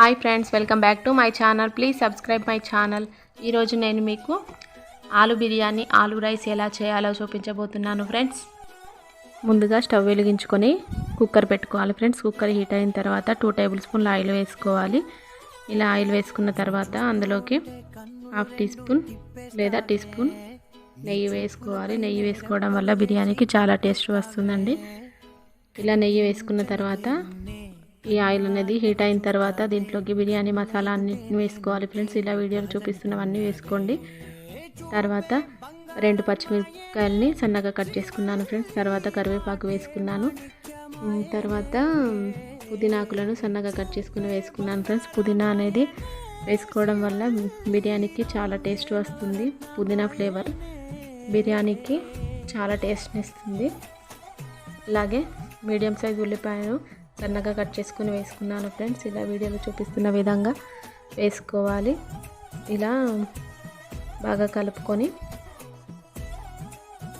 Hi friends welcome back to my channel. Please subscribe my channel. ఈరోజు నేను మీకు ఆలు బిర్యానీ ఆలు రైస్ ఎలా చేయాలో చూపించబోతున్నాను ఫ్రెండ్స్. ముందుగా స్టవ్ వెలిగించుకొని కుక్కర్ పెట్టుకోవాలి ఫ్రెండ్స్. కుక్కర్ హీట్ అయిన తర్వాత టూ టేబుల్ స్పూన్ల ఆయిల్ వేసుకోవాలి. ఇలా ఆయిల్ వేసుకున్న తర్వాత అందులోకి హాఫ్ టీ స్పూన్ లేదా టీ స్పూన్ నెయ్యి వేసుకోవాలి. నెయ్యి వేసుకోవడం వల్ల బిర్యానీకి చాలా టేస్ట్ వస్తుందండి. ఇలా నెయ్యి వేసుకున్న తర్వాత ఈ ఆయిల్ అనేది హీట్ అయిన తర్వాత దీంట్లోకి బిర్యానీ మసాలా అన్నిటిని వేసుకోవాలి ఫ్రెండ్స్. ఇలా వీడియోలో చూపిస్తున్నవన్నీ వేసుకోండి. తర్వాత రెండు పచ్చిమిరపకాయలని సన్నగా కట్ చేసుకున్నాను ఫ్రెండ్స్. తర్వాత కరివేపాకు వేసుకున్నాను. తర్వాత పుదీనాకులను సన్నగా కట్ చేసుకుని వేసుకున్నాను ఫ్రెండ్స్. పుదీనా అనేది వేసుకోవడం వల్ల బిర్యానీకి చాలా టేస్ట్ వస్తుంది. పుదీనా ఫ్లేవర్ బిర్యానీకి చాలా టేస్ట్ని ఇస్తుంది అలాగే మీడియం సైజ్ ఉల్లిపాయలు సన్నగా కట్ చేసుకుని వేసుకున్నాను ఫ్రెండ్స్. ఇలా వీడియోలో చూపిస్తున్న విధంగా వేసుకోవాలి. ఇలా బాగా కలుపుకొని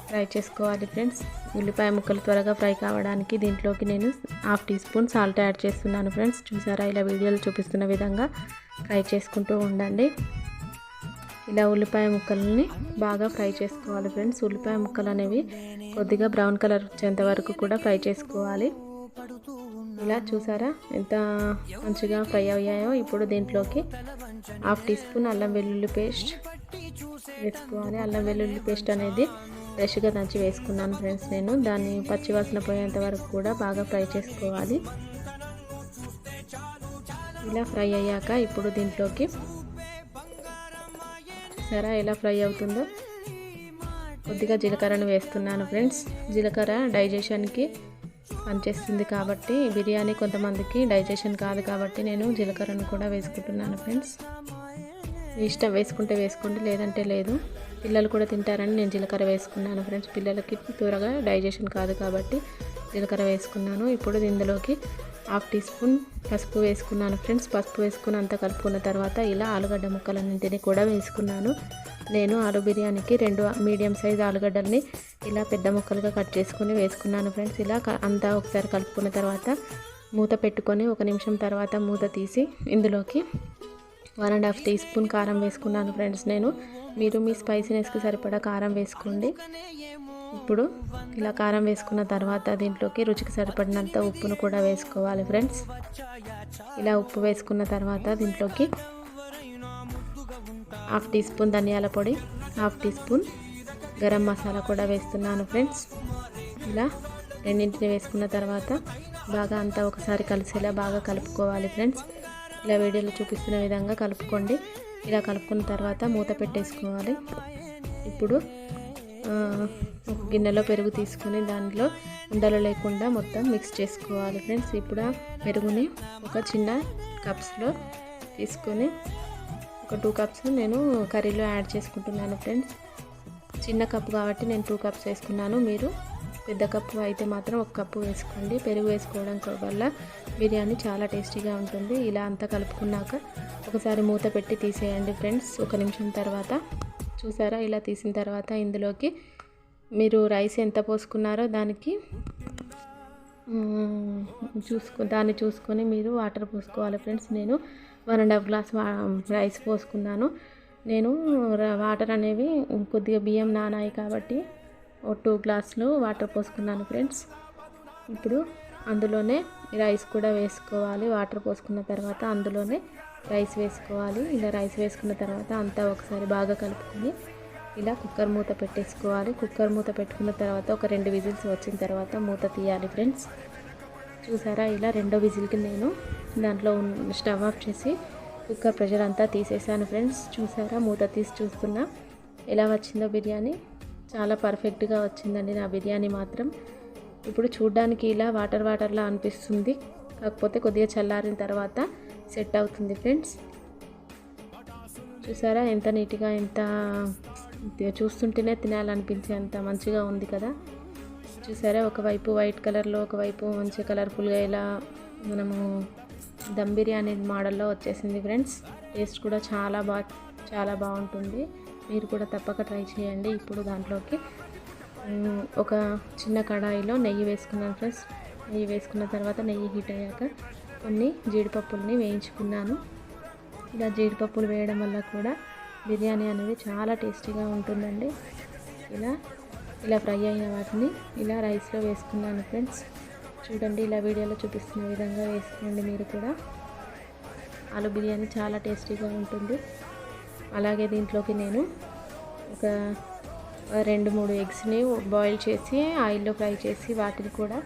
ఫ్రై చేసుకోవాలి ఫ్రెండ్స్. ఉల్లిపాయ ముక్కలు త్వరగా ఫ్రై కావడానికి దీంట్లోకి నేను half teaspoon salt add చేస్తున్నాను ఫ్రెండ్స్. చూసారా? ఇలా వీడియోలు చూపిస్తున్న విధంగా ఫ్రై చేసుకుంటూ ఉండండి. ఇలా ఉల్లిపాయ ముక్కల్ని బాగా ఫ్రై చేసుకోవాలి ఫ్రెండ్స్. ఉల్లిపాయ ముక్కలు అనేవి కొద్దిగా బ్రౌన్ కలర్ వచ్చేంత వరకు కూడా ఫ్రై చేసుకోవాలి. ఇలా చూసారా? ఎంత మంచిగా ఫ్రై అయ్యాయో ఇప్పుడు దీంట్లోకి హాఫ్ టీ స్పూన్ అల్లం వెల్లుల్లి పేస్ట్ వేసుకోవాలి. అల్లం వెల్లుల్లి పేస్ట్ అనేది ఫ్రెష్గా దంచి వేసుకున్నాను ఫ్రెండ్స్ నేను. దాన్ని పచ్చివాసన పోయేంత వరకు కూడా బాగా ఫ్రై చేసుకోవాలి. ఇలా ఫ్రై అయ్యాక ఇప్పుడు దీంట్లోకి సరే ఎలా ఫ్రై అవుతుందో? కొద్దిగా జీలకర్రను వేస్తున్నాను ఫ్రెండ్స్. జీలకర్ర డైజెషన్కి పనిచేస్తుంది కాబట్టి బిర్యానీ కొంతమందికి డైజెషన్ కాదు కాబట్టి నేను జీలకర్రను కూడా వేసుకుంటున్నాను ఫ్రెండ్స్. మీ ఇష్టం వేసుకుంటే వేసుకోండి లేదంటే లేదు. పిల్లలు కూడా తింటారని నేను జీలకర్ర వేసుకున్నాను ఫ్రెండ్స్. పిల్లలకి త్వరగా డైజెషన్ కాదు కాబట్టి జీలకర్ర వేసుకున్నాను. ఇప్పుడు ఇందులోకి హాఫ్ టీ స్పూన్ పసుపు వేసుకున్నాను ఫ్రెండ్స్. పసుపు వేసుకుని అంతా కలుపుకున్న తర్వాత ఇలా ఆలుగడ్డ ముక్కలన్నింటినీ కూడా వేసుకున్నాను. నేను ఆలు బిర్యానీకి రెండు మీడియం సైజ్ ఆలుగడ్డల్ని ఇలా పెద్ద ముక్కలుగా కట్ చేసుకుని వేసుకున్నాను ఫ్రెండ్స్. ఇలా అంతా ఒకసారి కలుపుకున్న తర్వాత మూత పెట్టుకొని ఒక నిమిషం తర్వాత మూత తీసి ఇందులోకి one and half teaspoon కారం వేసుకున్నాను ఫ్రెండ్స్ నేను. మీరు మీ స్పైసీనెస్కి సరిపడా కారం వేసుకోండి. ఇప్పుడు ఇలా కారం వేసుకున్న తర్వాత దీంట్లోకి రుచికి సరిపడినంత ఉప్పును కూడా వేసుకోవాలి ఫ్రెండ్స్. ఇలా ఉప్పు వేసుకున్న తర్వాత దీంట్లోకి హాఫ్ టీ స్పూన్ ధనియాల పొడి half teaspoon garam masala కూడా వేస్తున్నాను ఫ్రెండ్స్. ఇలా రెండింటిని వేసుకున్న తర్వాత బాగా అంతా ఒకసారి కలిసేలా బాగా కలుపుకోవాలి ఫ్రెండ్స్. ఇలా వీడియోలో చూపిస్తున్న విధంగా కలుపుకోండి. ఇలా కలుపుకున్న తర్వాత మూత పెట్టేసుకోవాలి. ఇప్పుడు ఒక గిన్నెలో పెరుగు తీసుకొని దానిలో ఉండలు లేకుండా మొత్తం మిక్స్ చేసుకోవాలి ఫ్రెండ్స్. ఇప్పుడు ఆ పెరుగుని ఒక చిన్న కప్స్లో తీసుకొని ఒక టూ కప్స్ నేను కర్రీలో యాడ్ చేసుకుంటున్నాను ఫ్రెండ్స్ చిన్న కప్పు కాబట్టి నేను టూ కప్స్ వేసుకున్నాను. మీరు పెద్ద కప్పు అయితే మాత్రం ఒక కప్పు వేసుకోండి. పెరుగు వేసుకోవడం వల్ల బిర్యానీ చాలా టేస్టీగా ఉంటుంది. ఇలా అంతా కలుపుకున్నాక ఒకసారి మూత పెట్టి తీసేయండి ఫ్రెండ్స్ ఒక నిమిషం తర్వాత. చూసారా? ఇలా తీసిన తర్వాత ఇందులోకి మీరు రైస్ ఎంత పోసుకున్నారో దానికి చూసుకో దాన్ని చూసుకొని మీరు వాటర్ పోసుకోవాలి ఫ్రెండ్స్ నేను one and half glass wa- rice పోసుకున్నాను. నేను వాటర్ అనేవి కొద్దిగా బియ్యం నానాయి కాబట్టి ఓ టూ గ్లాసులు వాటర్ పోసుకున్నాను ఫ్రెండ్స్. ఇప్పుడు అందులోనే రైస్ కూడా వేసుకోవాలి. వాటర్ పోసుకున్న తర్వాత అందులోనే రైస్ వేసుకోవాలి. ఇలా రైస్ వేసుకున్న తర్వాత అంతా ఒకసారి బాగా కలుపుకొని ఇలా కుక్కర్ మూత పెట్టేసుకోవాలి. కుక్కర్ మూత పెట్టుకున్న తర్వాత ఒక రెండు విజిల్స్ వచ్చిన తర్వాత మూత తీయాలి ఫ్రెండ్స్. చూసారా? ఇలా రెండో విజిల్కి నేను దాంట్లో స్టవ్ ఆఫ్ చేసి కుక్కర్ ప్రెషర్ అంతా తీసేసాను ఫ్రెండ్స్. చూసారా? మూత తీసి చూస్తున్నా. ఎలా వచ్చిందో బిర్యానీ? చాలా పర్ఫెక్ట్గా వచ్చిందండి నా బిర్యానీ మాత్రం. ఇప్పుడు చూడ్డానికి ఇలా వాటర్ వాటర్లా అనిపిస్తుంది. కాకపోతే కొద్దిగా చల్లారిన తర్వాత సెట్ అవుతుంది ఫ్రెండ్స్. చూసారా? ఎంత నీట్గా ఎంత చూస్తుంటేనే తినాలనిపించే అంత మంచిగా ఉంది కదా. చూసారా? ఒకవైపు వైట్ కలర్లో ఒకవైపు మంచి కలర్ఫుల్గా ఇలా మనము దమ్ బిర్యానీ మోడల్లో వచ్చేసింది ఫ్రెండ్స్. టేస్ట్ కూడా చాలా బా చాలా బాగుంటుంది. మీరు కూడా తప్పక ట్రై చేయండి ఇప్పుడు దాంట్లోకి. ఒక చిన్న కడాయిలో నెయ్యి వేసుకున్నాను ఫ్రెండ్స్. నెయ్యి వేసుకున్న తర్వాత నెయ్యి హీట్ అయ్యాక కొన్ని జీడిపప్పుల్ని వేయించుకున్నాను. ఇలా జీడిపప్పులు వేయడం వల్ల కూడా బిర్యానీ అనేది చాలా టేస్టీగా ఉంటుందండి. ఇలా ఇలా ఫ్రై అయిన వాటిని ఇలా రైస్లో వేసుకున్నాను ఫ్రెండ్స్. చూడండి ఇలా వీడియోలో చూపిస్తున్న విధంగా వేసుకోండి మీరు కూడా. ఆలు బిర్యానీ చాలా టేస్టీగా ఉంటుంది. అలాగే దీంట్లోకి నేను ఒక రెండు మూడు ఎగ్స్ని బాయిల్ చేసి ఆయిల్లో ఫ్రై చేసి వాటిని కూడా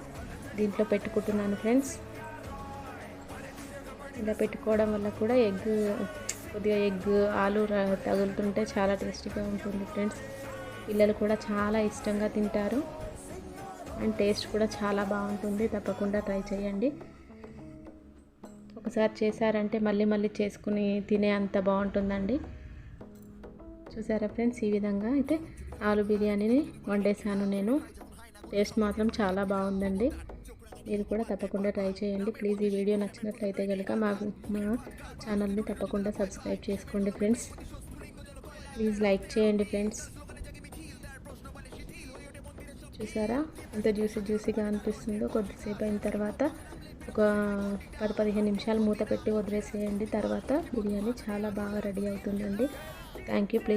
దీంట్లో పెట్టుకుంటున్నాను ఫ్రెండ్స్. ఇలా పెట్టుకోవడం వల్ల కూడా ఎగ్ కొద్దిగా ఎగ్ ఆలు ర- తగులుతుంటే చాలా టేస్టీగా ఉంటుంది ఫ్రెండ్స్. పిల్లలు కూడా చాలా ఇష్టంగా తింటారు. అండ్ టేస్ట్ కూడా చాలా బాగుంటుంది. తప్పకుండా ట్రై చేయండి. ఒకసారి చేశారంటే మళ్ళీ మళ్ళీ చేసుకుని తినే అంత బాగుంటుందండి. చూసారా ఫ్రెండ్స్? ఈ విధంగా అయితే ఆలు బిర్యానీని వండేసాను నేను. టేస్ట్ మాత్రం చాలా బాగుందండి. మీరు కూడా తప్పకుండా ట్రై చేయండి. ప్లీజ్ ఈ వీడియో నచ్చినట్లయితే కనుక మా మా ఛానల్ని తప్పకుండా సబ్స్క్రైబ్ చేసుకోండి ఫ్రెండ్స్. ప్లీజ్ లైక్ చేయండి ఫ్రెండ్స్. చూసారా? ఎంత జ్యూసీ జ్యూసీగా అనిపిస్తుందో కొద్దిసేపు అయిన తర్వాత ఒక పది పదిహేను నిమిషాలు మూత పెట్టి వదిలేసేయండి. తర్వాత బిర్యానీ చాలా బాగా రెడీ అవుతుందండి. Thank you please.